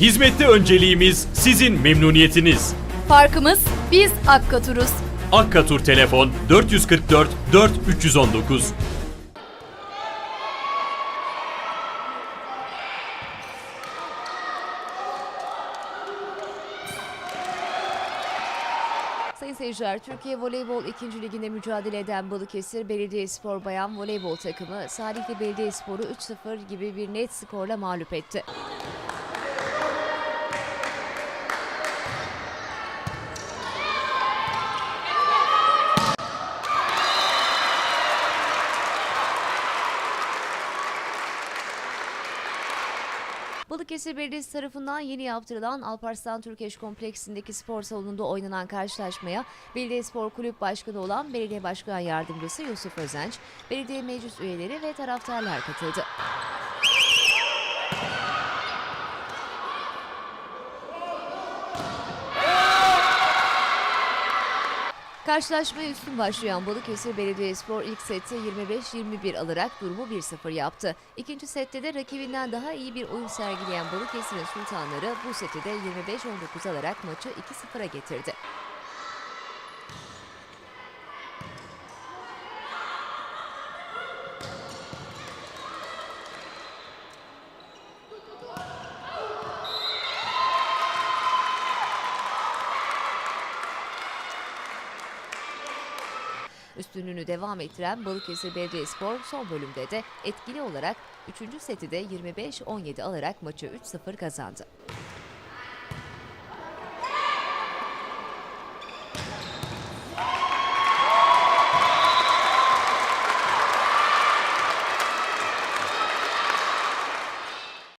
Hizmette önceliğimiz sizin memnuniyetiniz. Farkımız biz Akkatur'uz. Akkatur telefon 444 4 319. Sayın seyirciler, Türkiye Voleybol 2. Ligi'nde mücadele eden Balıkesir Belediyespor Bayan Voleybol takımı Salihli Belediyespor'u 3-0 gibi bir net skorla mağlup etti. Balıkesir Belediyesi tarafından yeni yaptırılan Alparslan Türkeş Kompleksindeki spor salonunda oynanan karşılaşmaya Belediyespor Kulüp Başkanı olan Belediye Başkan Yardımcısı Yusuf Özenç, belediye meclis üyeleri ve taraftarlar katıldı. Karşılaşmaya üstün başlayan Balıkesir Belediyespor ilk sette 25-21 alarak durumu 1-0 yaptı. İkinci sette de rakibinden daha iyi bir oyun sergileyen Balıkesir'in sultanları bu seti de 25-19 alarak maçı 2-0'a getirdi. Üstünlüğünü devam ettiren Balıkesir Belediyespor son bölümde de etkili olarak 3. seti de 25-17 alarak maçı 3-0 kazandı.